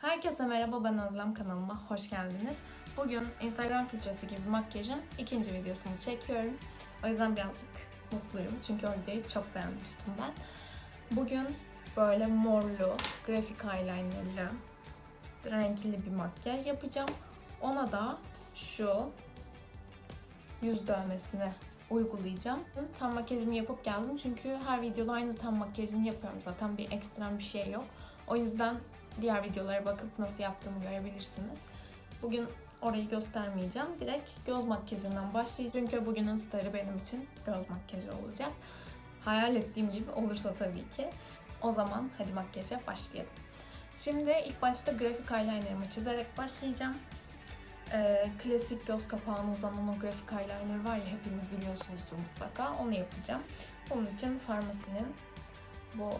Herkese merhaba ben Özlem kanalıma hoş geldiniz. Bugün Instagram filtresi gibi makyajın ikinci videosunu çekiyorum. O yüzden birazcık mutluyum çünkü o videoyu çok beğenmiştim ben. Bugün böyle morlu, grafik eyelinerlı, renkli bir makyaj yapacağım. Ona da şu yüz dövmesini uygulayacağım. Tam makyajımı yapıp geldim çünkü her videoda aynı tam makyajını yapıyorum zaten bir ekstrem bir şey yok. O yüzden diğer videolara bakıp nasıl yaptığımı görebilirsiniz. Bugün orayı göstermeyeceğim. Direkt göz makyajından başlayacağım. Çünkü bugünün starı benim için göz makyajı olacak. Hayal ettiğim gibi olursa tabii ki. O zaman hadi makyaja başlayalım. Şimdi ilk başta grafik eyelinerımı çizerek başlayacağım. Ee, klasik göz kapağına uzanan o grafik eyeliner var ya hepiniz biliyorsunuzdur mutlaka. Onu yapacağım. Bunun için Farmasi'nin bu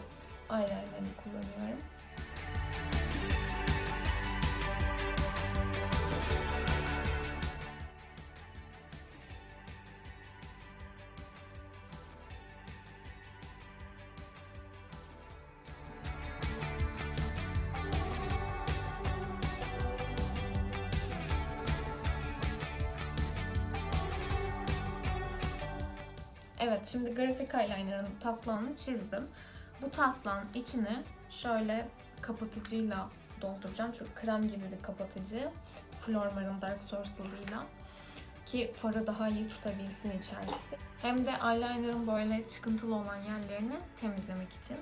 eyelinerını kullanıyorum. Evet, şimdi grafik eyeliner'ın taslağını çizdim. Bu taslağın içini şöyle kapatıcıyla dolduracağım. Çok krem gibi bir kapatıcı. Flormar'ın Dark Source'lıyla. Ki farı daha iyi tutabilsin içerisi. Hem de eyeliner'ın böyle çıkıntılı olan yerlerini temizlemek için.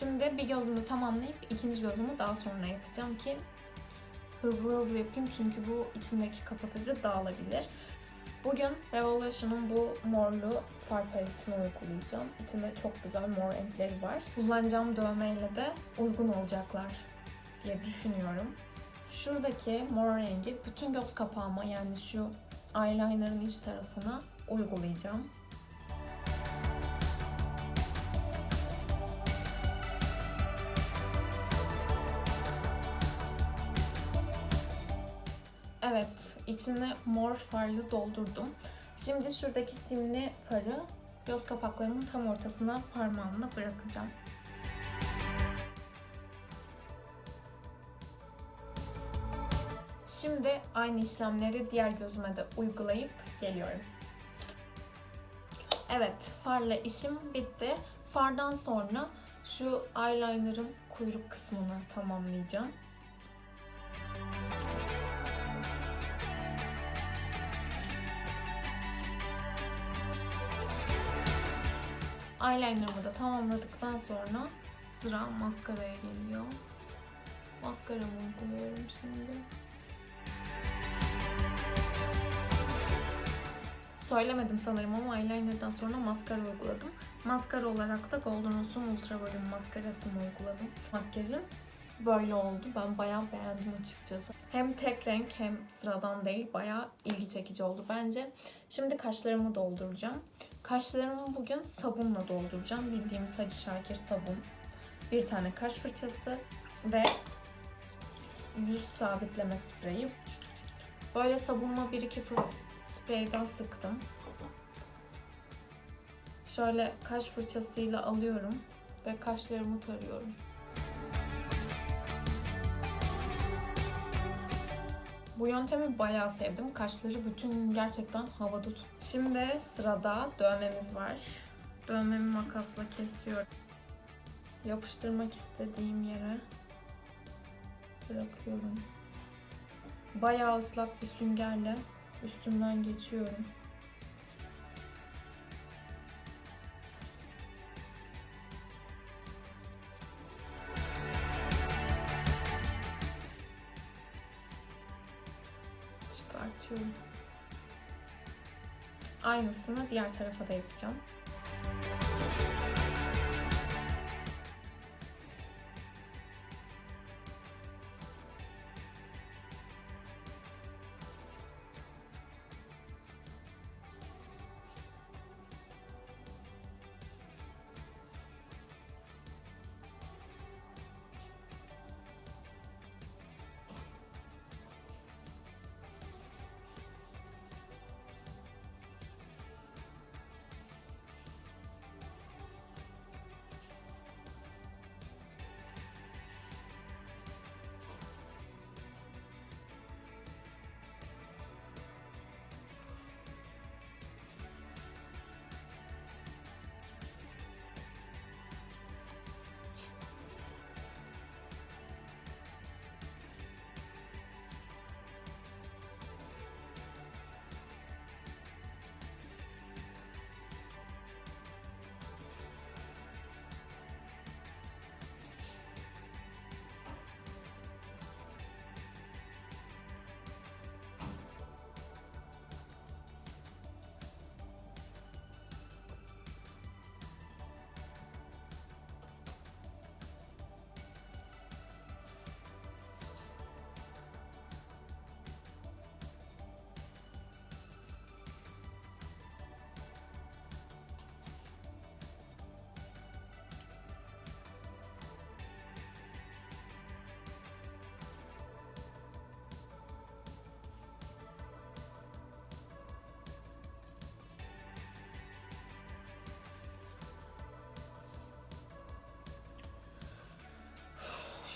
Şimdi bir gözümü tamamlayıp ikinci gözümü daha sonra yapacağım ki hızlı hızlı yapayım çünkü bu içindeki kapatıcı dağılabilir. Bugün Revolution'un bu morlu far paletini uygulayacağım. İçinde çok güzel mor renkleri var. Kullanacağım dövmeyle de uygun olacaklar diye düşünüyorum. Şuradaki mor rengi bütün göz kapağıma yani şu eyeliner'ın iç tarafına uygulayacağım. Evet, içine mor farlı doldurdum. Şimdi şuradaki simli farı göz kapaklarımın tam ortasına parmağımla bırakacağım. Şimdi aynı işlemleri diğer gözüme de uygulayıp geliyorum. Evet, farla işim bitti. Fardan sonra şu eyeliner'ın kuyruk kısmını tamamlayacağım. Eyeliner'ımı da tamamladıktan sonra sıra maskaraya geliyor. Maskaramı uyguluyorum şimdi. Söylemedim sanırım ama eyeliner'dan sonra maskara uyguladım. Maskara olarak da Golden Rose'un Ultra Volume maskarasını uyguladım. Makyajım böyle oldu. Ben bayağı beğendim açıkçası. Hem tek renk hem sıradan değil. Bayağı ilgi çekici oldu bence. Şimdi kaşlarımı dolduracağım. Kaşlarımı bugün sabunla dolduracağım. Bildiğimiz Hacı Şakir sabun. Bir tane kaş fırçası ve yüz sabitleme spreyi. Böyle sabunla bir iki fıs spreyden sıktım. Şöyle kaş fırçasıyla alıyorum ve kaşlarımı tarıyorum. Bu yöntemi bayağı sevdim. Kaşları bütün gün gerçekten havada tut. Şimdi sırada dövmemiz var. Dövmemi makasla kesiyorum. Yapıştırmak istediğim yere bırakıyorum. Bayağı ıslak bir süngerle üstünden geçiyorum. Çıkartıyorum. Aynısını diğer tarafa da yapacağım.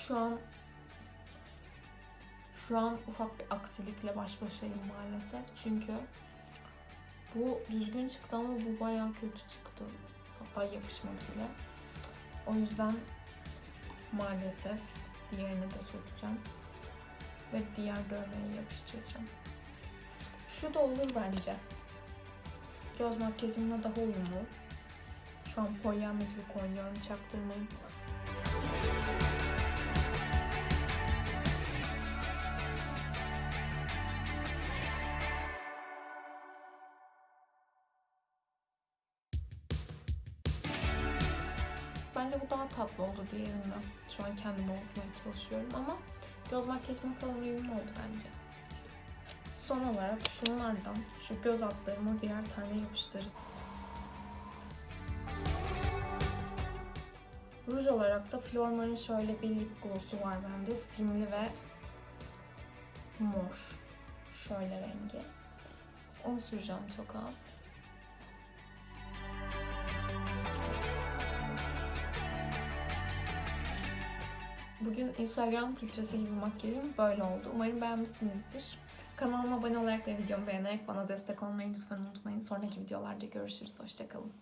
Şu an şu an ufak bir aksilikle baş başayım maalesef. Çünkü bu düzgün çıktı ama bu bayağı kötü çıktı. Hatta yapışmadı bile. O yüzden maalesef diğerini de sökeceğim. Ve diğer dövmeyi yapıştıracağım. Şu da olur bence. Göz makyajımla daha uyumlu. Şu an polyanlacılık oynuyorum çaktırmayın. Bence bu daha tatlı oldu diğerinden. Şu an kendimi okumaya çalışıyorum ama göz makyajıma falan uyumlu oldu bence. Son olarak şunlardan şu göz altlarıma birer tane yapıştıracağım. Ruj olarak da Flormar'ın şöyle bir lip gloss'u var bende. Simli ve mor. Şöyle rengi. Onu süreceğim çok az. Bugün Instagram filtresi gibi makyajım böyle oldu. Umarım beğenmişsinizdir. Kanalıma abone olarak ve videomu beğenerek bana destek olmayı lütfen unutmayın. Sonraki videolarda görüşürüz. Hoşçakalın.